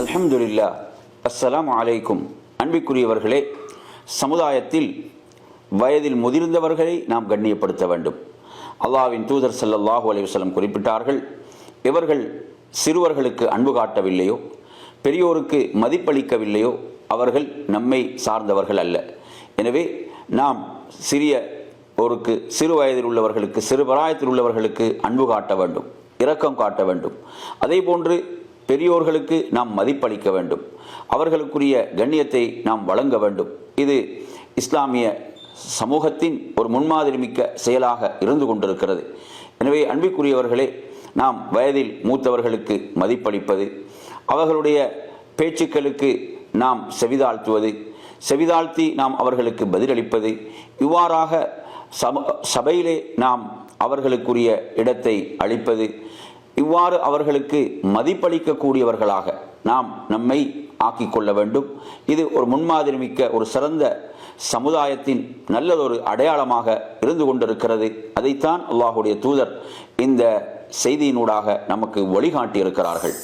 அல்ஹம்துலில்லா அஸ்ஸலாமு அலைக்கும். அன்பிற்குரியவர்களே சமுதாயத்தில் வயதில் முதிர்ந்தவர்களை நாம் கண்ணியப்படுத்த வேண்டும். அல்லாவின் தூதர் ஸல்லல்லாஹு அலைவசலம் குறிப்பிட்டார்கள் இவர்கள் சிறுவர்களுக்கு அன்பு காட்டவில்லையோ பெரியோருக்கு மதிப்பளிக்கவில்லையோ அவர்கள் நம்மை சார்ந்தவர்கள் அல்ல. எனவே நாம் சிறிய ஒருக்கு சிறு வயதில் உள்ளவர்களுக்கு சிறு பிராயத்தில் உள்ளவர்களுக்கு அன்பு காட்ட வேண்டும். இரக்கம் காட்ட வேண்டும். அதே போன்று பெரியோர்களுக்கு நாம் மதிப்பளிக்க வேண்டும். அவர்களுக்குரிய கண்ணியத்தை நாம் வழங்க வேண்டும். இது இஸ்லாமிய சமூகத்தின் ஒரு முன்மாதிரி மிக்க செயலாக இருந்து கொண்டிருக்கிறது. எனவே அன்பிற்குரியவர்களே நாம் வயதில் மூத்தவர்களுக்கு மதிப்பளிப்பது அவர்களுடைய பேச்சுக்களுக்கு நாம் செவிதாழ்த்துவது செவிதாழ்த்தி நாம் அவர்களுக்கு பதிலளிப்பது இவ்வாறாக சம சபையிலே நாம் அவர்களுக்குரிய இடத்தை அளிப்பது இவ்வாறு அவர்களுக்கு மதிப்பளிக்கக்கூடியவர்களாக நாம் நம்மை ஆக்கிக் கொள்ள வேண்டும். இது ஒரு முன்மாதிரி மிக்க ஒரு சிறந்த சமுதாயத்தின் நல்லதொரு அடையாளமாக இருந்து கொண்டிருக்கிறது. அதைத்தான் அல்லாஹுடைய தூதர் இந்த செய்தியினூடாக நமக்கு வழிகாட்டியிருக்கிறார்கள்.